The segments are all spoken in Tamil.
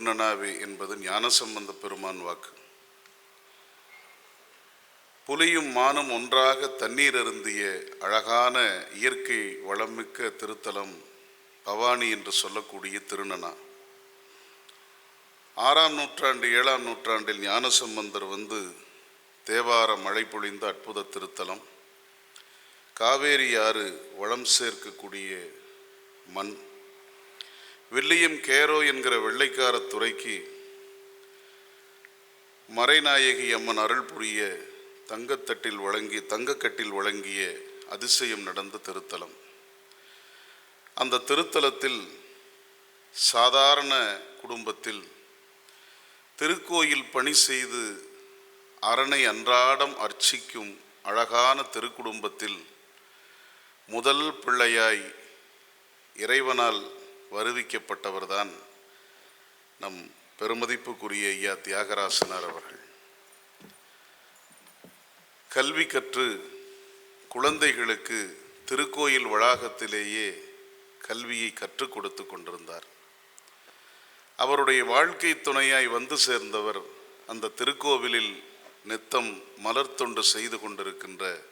நனாவே என்பது ஞானசம்பந்த பெருமான் வாக்கு. புலியும் மானும் ஒன்றாக தண்ணீர் அருந்திய அழகான இயற்கை வளமிக்க திருத்தலம் பவானி என்று சொல்லக்கூடிய திருநனா. ஆறாம் நூற்றாண்டு ஏழாம் நூற்றாண்டில் ஞானசம்பந்தர் வந்து தேவார மழை பொழிந்த அற்புத திருத்தலம். காவேரி ஆறு வளம் சேர்க்கக்கூடிய மண். வில்லியம் கேரோ என்கிற வெள்ளைக்கார துறைக்கு மறைநாயகி அம்மன் அருள் புரிய தங்கத்தட்டில் வழங்கி தங்கக்கட்டில் வழங்கிய அதிசயம் நடந்த திருத்தலம். அந்த திருத்தலத்தில் சாதாரண குடும்பத்தில் திருக்கோயில் பணி செய்து அரணை அன்றாடம் அர்ச்சிக்கும் அழகான திருக்குடும்பத்தில் முதல் பிள்ளையாய் இறைவனால் வருவிக்கப்பட்டவர்தான் நம் பெருமதிப்புக்குரிய ஐயா தியாகராசனார் அவர்கள். கல்வி கற்று குழந்தைகளுக்கு திருக்கோயில் வளாகத்திலேயே கல்வியை கற்றுக் கொடுத்து கொண்டிருந்தார். அவருடைய வாழ்க்கை துணையாய் வந்து சேர்ந்தவர் அந்த திருக்கோவிலில் நித்தம் மலர் தொண்டு செய்து கொண்டிருக்கின்ற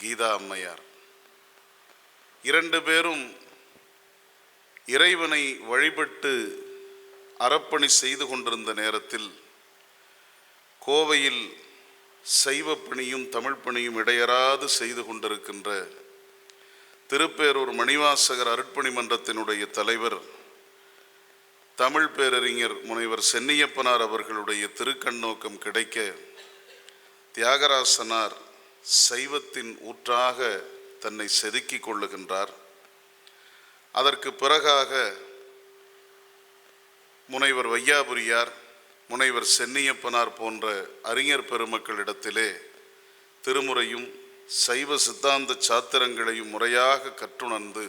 கீதா அம்மையார். இரண்டு பேரும் இறைவனை வழிபட்டு அறப்பணி செய்து கொண்டிருந்த நேரத்தில் கோவையில் சைவ பணியும் தமிழ் பணியும் இடையறாது செய்து கொண்டிருக்கின்ற திருப்பேரூர் மணிவாசகர் அருட்பணி மன்றத்தினுடைய தலைவர் தமிழ் பேரறிஞர் முனைவர் சென்னியப்பனார் அவர்களுடைய திருக்கண்ணோக்கம் கிடைக்க தியாகராசனார் சைவத்தின் ஊற்றாக தன்னை செதுக்கிக் கொள்ளுகின்றார். அதற்கு பிறகாக முனைவர் வையாபுரியார் முனைவர் சென்னியப்பனார் போன்ற அறிஞர் பெருமக்களிடத்திலே திருமுறையும் சைவ சித்தாந்த சாத்திரங்களையும் முறையாக கற்றுணர்ந்து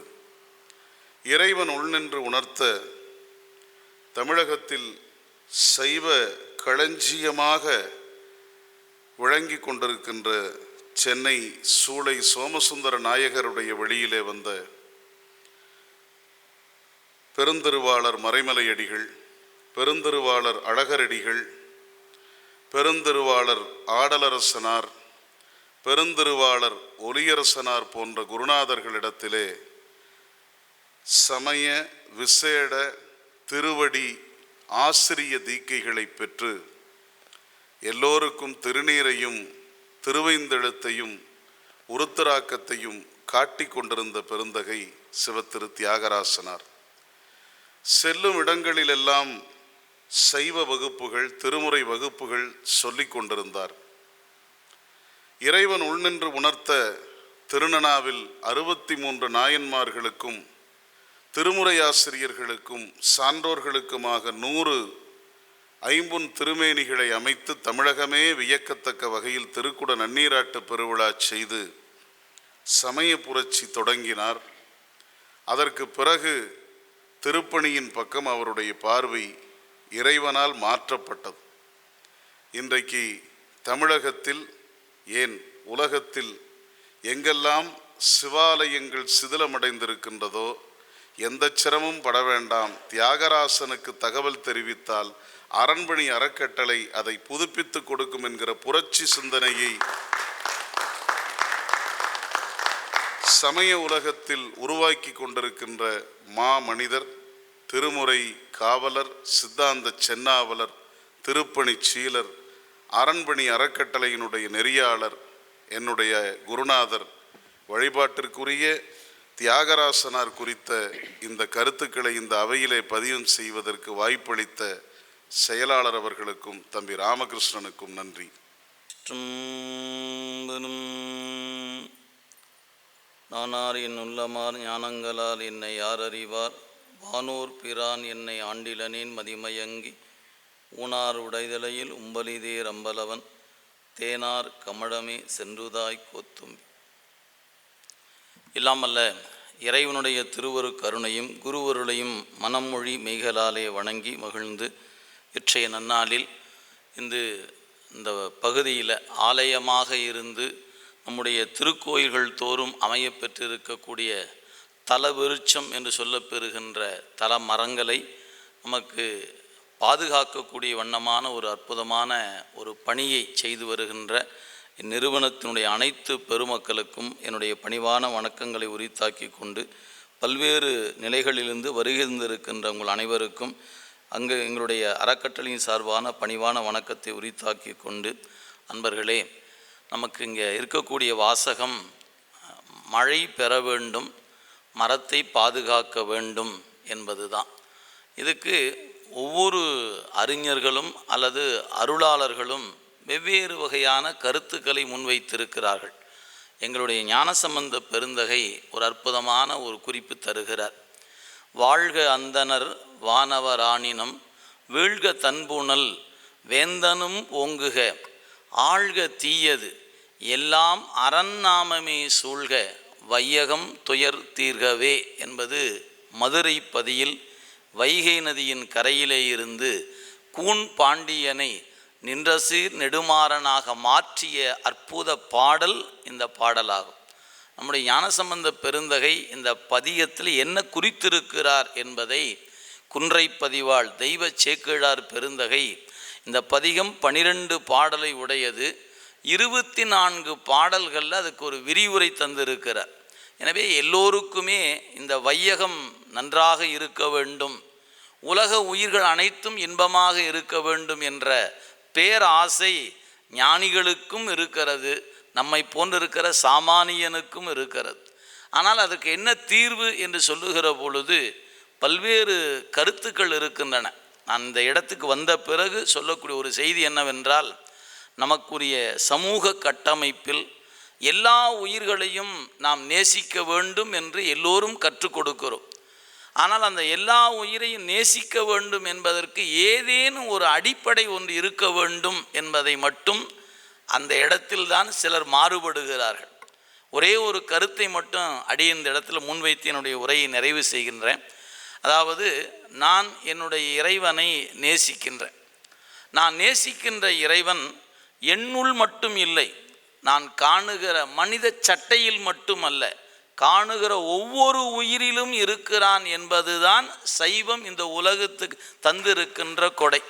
இறைவன் உள்நின்று உணர்த்த தமிழகத்தில் சைவ களஞ்சியமாக விளங்கி கொண்டிருக்கின்ற சென்னை சூளை சோமசுந்தர நாயகருடைய வெளியிலே வந்த பெருந்திருவாளர் மறைமலையடிகள் பெருந்திருவாளர் அழகரடிகள் பெருந்திருவாளர் ஆடலரசனார் பெருந்திருவாளர் ஒலியரசனார் போன்ற குருநாதர்களிடத்திலே சமய விசேட திருவடி ஆசிரிய தீக்கைகளை பெற்று எல்லோருக்கும் திருநீரையும் திருவைந்தெழுத்தையும் உருத்தராக்கத்தையும் காட்டிக் கொண்டிருந்த பெருந்தகை சிவத்திரு தியாகராசனார். செல்லும் இடங்களிலெல்லாம் சைவ வகுப்புகள் திருமுறை வகுப்புகள் சொல்லிக் கொண்டிருந்தார். இறைவன் உள்நின்று உணர்த்த திருநனாவில் அறுபத்தி மூன்று நாயன்மார்களுக்கும் திருமுறையாசிரியர்களுக்கும் சான்றோர்களுக்குமாக நூறு ஐம்பொன் திருமேனிகளை அமைத்து தமிழகமே வியக்கத்தக்க வகையில் திருக்குட நன்னீராட்டு பெருவிழா செய்து சமய புரட்சி தொடங்கினார். அதற்கு பிறகு திருப்பணியின் பக்கம் அவருடைய பார்வை இறைவனால் மாற்றப்பட்டது. இன்றைக்கு தமிழகத்தில் ஏன் உலகத்தில் எங்கெல்லாம் சிவாலயங்கள் சிதிலமடைந்திருக்கின்றதோ எந்த சிரமம் பட வேண்டாம். தியாகராசனுக்கு தகவல் தெரிவித்தால் அரண்மனை அறக்கட்டளை அதை புதுப்பித்து கொடுக்கும் என்கிற புரட்சி சிந்தனையை சமய உலகத்தில் உருவாக்கி கொண்டிருக்கின்ற மா மனிதர் திருமுறை காவலர் சித்தாந்த சென்னாவலர் திருப்பணி சீலர் அரண்பணி அறக்கட்டளையினுடைய நெறியாளர் என்னுடைய குருநாதர். வழிபாட்டிற்குரிய தியாகராசனார் குறித்த இந்த கருத்துக்களை இந்த அவையிலே பதிவு செய்வதற்கு வாய்ப்பளித்த செயலாளர் அவர்களுக்கும் தம்பி ராமகிருஷ்ணனுக்கும் நன்றி. நானார் என் உள்ளமார் ஞானங்களால் என்னை யார் அறிவார்? வானோர் பிரான் என்னை ஆண்டிலனின் மதிமயங்கி ஊனார் உடைதலையில் உம்பலிதேர் அம்பலவன் தேனார் கமழமே சென்றுதாய் கோத்தும்பி. இல்லாமல்ல இறைவனுடைய திருவரு கருணையும் குருவருளையும் மனமொழி மெய்களாலே வணங்கி மகிழ்ந்து இற்றைய நன்னாளில் இந்த இந்த பகுதியில் ஆலயமாக இருந்து நம்முடைய திருக்கோயில்கள் தோறும் அமையப்பெற்றிருக்கக்கூடிய தல விருட்சம் என்று சொல்லப்பெறுகின்ற தல மரங்களை நமக்கு பாதுகாக்கக்கூடிய வண்ணமான ஒரு அற்புதமான ஒரு பணியை செய்து வருகின்ற இந்நிறுவனத்தினுடைய அனைத்து பெருமக்களுக்கும் என்னுடைய பணிவான வணக்கங்களை உரித்தாக்கி கொண்டு பல்வேறு நிலைகளிலிருந்து வருகின்றிருக்கின்ற உங்கள் அனைவருக்கும் அங்கு எங்களுடைய அறக்கட்டளையின் சார்பான பணிவான வணக்கத்தை உரித்தாக்கி கொண்டு அன்பர்களே நமக்கு இங்கே இருக்கக்கூடிய வாசகம் மழை பெற வேண்டும் மரத்தை பாதுகாக்க வேண்டும் என்பதுதான். இதுக்கு ஒவ்வொரு அறிஞர்களும் அல்லது அருளாளர்களும் வெவ்வேறு வகையான கருத்துக்களை முன்வைத்திருக்கிறார்கள். எங்களுடைய ஞானசம்பந்த பெருந்தகை ஒரு அற்புதமான ஒரு குறிப்பு தருகிறார். வாழ்க அந்தணர் வானவராணினம் வீழ்க தன்புணல் வேந்தனும் ஓங்குக ஆழ்க தீயது எல்லாம் அரண்நாமமே சூழ்க வையகம் துயர் தீர்கவே என்பது மதுரை பதியில் வைகை நதியின் கரையிலே இருந்து கூன் பாண்டியனை நின்றசீர் நெடுமாறனாக மாற்றிய அற்புத பாடல் இந்த பாடலாகும். நம்முடைய ஞானசம்பந்த பெருந்தகை இந்த பதியத்தில் என்ன குறித்திருக்கிறார் என்பதை குன்றை பதிவாள் தெய்வ சேக்கிழார் பெருந்தகை இந்த பதிகம் பனிரெண்டு பாடலை உடையது. இருபத்தி நான்கு பாடல்களில் அதுக்கு ஒரு விரிவுரை தந்திருக்கிறார். எனவே எல்லோருக்குமே இந்த வையகம் நன்றாக இருக்க வேண்டும். உலக உயிர்கள் அனைத்தும் இன்பமாக இருக்க வேண்டும் என்ற பேராசை ஞானிகளுக்கும் இருக்கிறது. நம்மை போன்றிருக்கிற சாமானியனுக்கும் இருக்கிறது. ஆனால் அதுக்கு என்ன தீர்வு என்று சொல்லுகிற பொழுது பல்வேறு கருத்துக்கள் இருக்கின்றன. நான் இந்த இடத்துக்கு வந்த பிறகு சொல்லக்கூடிய ஒரு செய்தி என்னவென்றால் நமக்குரிய சமூக கட்டமைப்பில் எல்லா உயிர்களையும் நாம் நேசிக்க வேண்டும் என்று எல்லோரும் கற்றுக் கொடுக்கிறோம். ஆனால் அந்த எல்லா உயிரையும் நேசிக்க வேண்டும் என்பதற்கு ஏதேனும் ஒரு அடிப்படை ஒன்று இருக்க வேண்டும் என்பதை மட்டும் அந்த இடத்தில்தான் சிலர் மாறுபடுகிறார்கள். ஒரே ஒரு கருத்தை மட்டும் அடி இந்த இடத்துல முன்வைத்து என்னுடைய உரையை நிறைவு செய்கின்றேன். அதாவது நான் என்னுடைய இறைவனை நேசிக்கின்றேன். நான் நேசிக்கின்ற இறைவன் என்னுள் மட்டும் இல்லை நான் காணுகிற மனித சட்டையில் மட்டுமல்ல காணுகிற ஒவ்வொரு உயிரிலும் இருக்கிறான் என்பதுதான் சைவம் இந்த உலகத்துக்கு தந்திருக்கின்ற கொடை.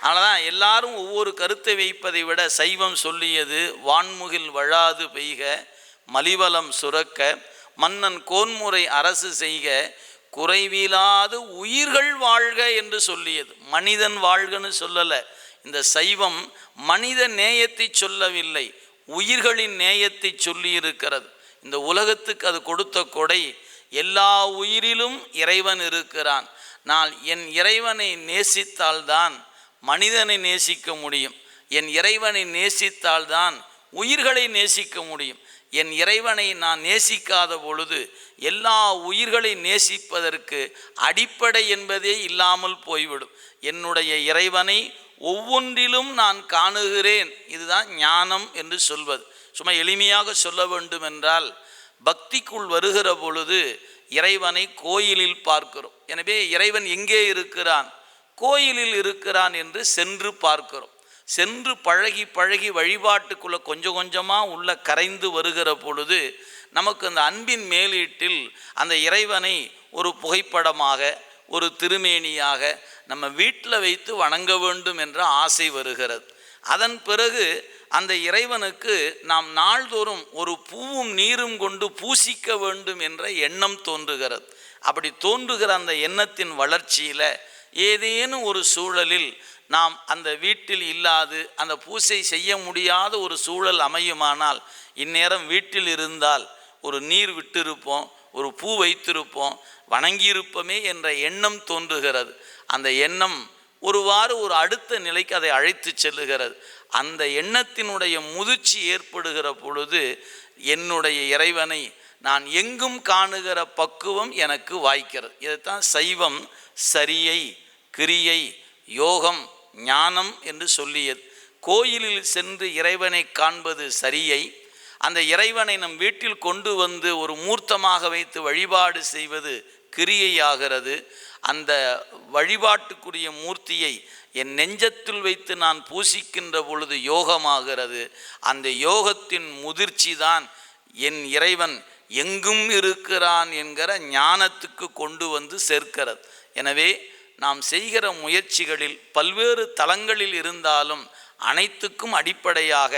அதனால் எல்லாரும் ஒவ்வொரு கருத்தை வைப்பதை விட சைவம் சொல்லியது வான்முகில் வழாது பெய்க மலிவலம் சுரக்க மன்னன் கோன்முறை அரசு செய்க குறைவிலாது உயிர்கள் வாழ்க என்று சொல்லியது. மனிதன் வாழ்கன்னு சொல்லலை இந்த சைவம் மனித நேயத்தை சொல்லவில்லை உயிர்களின் நேயத்தை சொல்லியிருக்கிறது. இந்த உலகத்துக்கு அது கொடுத்த கொடை எல்லா உயிரிலும் இறைவன் இருக்கிறான். நான் என் இறைவனை நேசித்தால்தான் மனிதனை நேசிக்க முடியும். என் இறைவனை நேசித்தால்தான் உயிர்களை நேசிக்க முடியும். என் இறைவனை நான் நேசிக்காத பொழுது எல்லா உயிர்களை நேசிப்பதற்கு அடிப்படை என்பதே இல்லாமல் போய்விடும். என்னுடைய இறைவனை ஒவ்வொன்றிலும் நான் காணுகிறேன். இதுதான் ஞானம் என்று சொல்வது. சும்மா எளிமையாக சொல்ல வேண்டும் என்றால் பக்திக்குள் வருகிற பொழுது இறைவனை கோயிலில் பார்க்கிறோம். எனவே இறைவன் எங்கே இருக்கிறான்? கோயிலில் இருக்கிறான் என்று சென்று பார்க்கிறோம். சென்று பழகி பழகி வழிபாட்டுக்குள்ளே கொஞ்சம் கொஞ்சமாக உள்ள கரைந்து வருகிற பொழுது நமக்கு அந்த அன்பின் மேலீட்டில் அந்த இறைவனை ஒரு புகைப்படமாக ஒரு திருமேனியாக நம்ம வீட்டில் வைத்து வணங்க வேண்டும் என்ற ஆசை வருகிறது. அதன் பிறகு அந்த இறைவனுக்கு நாம் நாள்தோறும் ஒரு பூவும் நீரும் கொண்டு பூசிக்க வேண்டும் என்ற எண்ணம் தோன்றுகிறது. அப்படி தோன்றுகிற அந்த எண்ணத்தின் வளர்ச்சியில் ஏதேனும் ஒரு சூழலில் நாம் அந்த வீட்டில் இல்லாது அந்த பூசை செய்ய முடியாத ஒரு சூழல் அமையுமானால் இந்நேரம் வீட்டில் இருந்தால் ஒரு நீர் விட்டிருப்போம் ஒரு பூ வைத்திருப்போம் வணங்கியிருப்போமே என்ற எண்ணம் தோன்றுகிறது. அந்த எண்ணம் ஒருவாறு ஒரு அடுத்த நிலைக்கு அதை அழைத்து செல்லுகிறது. அந்த எண்ணத்தினுடைய முதிர்ச்சி ஏற்படுகிற பொழுது என்னுடைய இறைவனை நான் எங்கும் காணுகிற பக்குவம் எனக்கு வாய்க்கிறது. இதைத்தான் சைவம் சரியை கிரியை யோகம் ஞானம் என்று சொல்லியது. கோயிலில் சென்று இறைவனை காண்பது சரியை அந்த இறைவனை நம் வீட்டில் கொண்டு வந்து ஒரு மூர்த்தமாக வைத்து வழிபாடு செய்வது கிரியையாகிறது. அந்த வழிபாட்டுக்குரிய மூர்த்தியை என் நெஞ்சத்தில் வைத்து நான் பூசிக்கின்ற பொழுது யோகமாகிறது. அந்த யோகத்தின் முதிர்ச்சி தான் என் இறைவன் எங்கும் இருக்கிறான் என்கிற ஞானத்துக்கு கொண்டு வந்து சேர்க்கிறது. எனவே நாம் செய்கிற முயற்சிகளில் பல்வேறு தளங்களில் இருந்தாலும் அனைத்துக்கும் அடிப்படையாக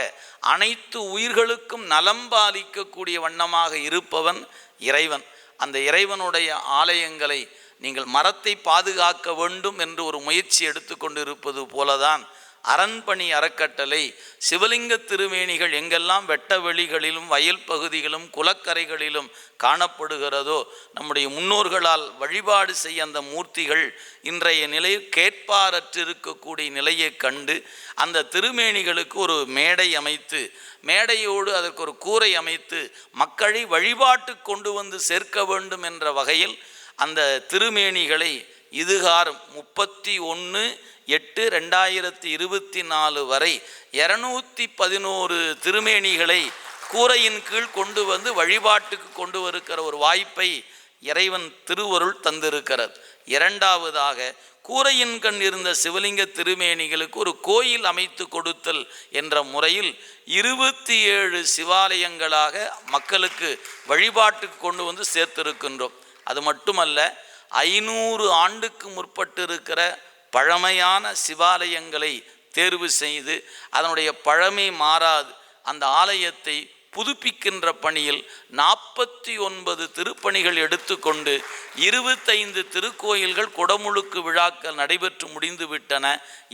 அனைத்து உயிர்களுக்கும் நலம் பாலிக்கக்கூடிய வண்ணமாக இருப்பவன் இறைவன். அந்த இறைவனுடைய ஆலயங்களை நீங்கள் மரத்தை பாதுகாக்க வேண்டும் என்று ஒரு முயற்சி எடுத்துக்கொண்டு இருப்பது போலதான் அரண்பணி அறக்கட்டளை சிவலிங்க திருமேனிகள் எங்கெல்லாம் வெட்ட வெளிகளிலும் வயல் பகுதிகளும் குளக்கரைகளிலும் காணப்படுகிறதோ நம்முடைய முன்னோர்களால் வழிபாடு செய்ய அந்த மூர்த்திகள் இன்றைய நிலையில் கேட்பாரற்றிருக்கக்கூடிய நிலையை கண்டு அந்த திருமேனிகளுக்கு ஒரு மேடை அமைத்து மேடையோடு அதற்கு ஒரு கூரை அமைத்து மக்களை வழிபாட்டு கொண்டு வந்து சேர்க்க வேண்டும் என்ற வகையில் அந்த திருமேனிகளை இதுகாரம் முப்பத்தி ஒன்று எட்டு ரெண்டாயிரத்தி இருபத்தி நாலு வரை இரநூத்தி பதினோரு திருமேனிகளை கூரையின் கீழ் கொண்டு வந்து வழிபாட்டுக்கு கொண்டு வருகிற ஒரு வாய்ப்பை இறைவன் திருவருள் தந்திருக்கிறது இரண்டாவதாக கூரையின் கண் இருந்த சிவலிங்க திருமேனிகளுக்கு ஒரு கோயில் அமைத்து கொடுத்தல் என்ற முறையில் இருபத்தி ஏழு சிவாலயங்களாக மக்களுக்கு வழிபாட்டுக்கு கொண்டு வந்து சேர்த்திருக்கின்றோம். அது மட்டுமல்ல ஐநூறு ஆண்டுக்கு முற்பட்டு இருக்கிற பழமையான சிவாலயங்களை தேர்வு செய்து அதனுடைய பழமை மாறாது. அந்த ஆலயத்தை புதுப்பிக்கின்ற பணியில் நாற்பத்தி ஒன்பது திருப்பணிகள் எடுத்துக்கொண்டு இருபத்தைந்து திருக்கோயில்கள் குடமுழுக்கு விழாக்கள் நடைபெற்று முடிந்துவிட்டன.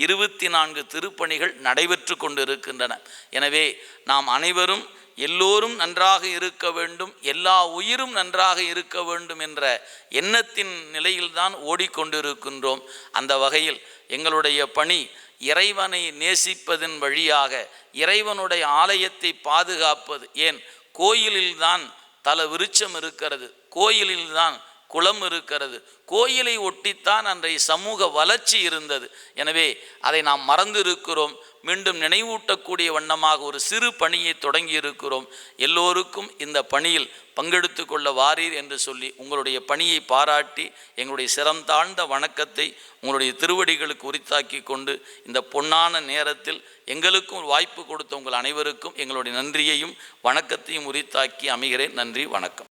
இருபத்தி நான்கு திருப்பணிகள் நடைபெற்று கொண்டு இருக்கின்றன எனவே நாம் அனைவரும் எல்லோரும் நன்றாக இருக்க வேண்டும் எல்லா உயிரும் நன்றாக இருக்க வேண்டும் என்ற எண்ணத்தின் நிலையில்தான் ஓடிக்கொண்டிருக்கின்றோம். அந்த வகையில் எங்களுடைய பணி இறைவனை நேசிப்பதன் வழியாக இறைவனுடைய ஆலயத்தை பாதுகாப்பது. ஏன்? கோயிலில்தான் தல விருட்சம் இருக்கிறது. கோயிலில்தான் குளம் இருக்கிறது. கோயிலை ஒட்டித்தான் அன்றைய சமூக வளர்ச்சி இருந்தது. எனவே அதை நாம் மறந்து இருக்கிறோம் மீண்டும் நினைவூட்டக்கூடிய வண்ணமாக ஒரு சிறு பணியை தொடங்கி இருக்கிறோம் எல்லோருக்கும் இந்த பணியில் பங்கெடுத்து கொள்ள வாரீர் என்று சொல்லி உங்களுடைய பணியை பாராட்டி எங்களுடைய சிரம் தாழ்ந்த வணக்கத்தை உங்களுடைய திருவடிகளுக்கு உரித்தாக்கி கொண்டு இந்த பொன்னான நேரத்தில் எங்களுக்கும் வாய்ப்பு கொடுத்த உங்கள் அனைவருக்கும் எங்களுடைய நன்றியையும் வணக்கத்தையும் உரித்தாக்கி அமைகிறேன். நன்றி வணக்கம்.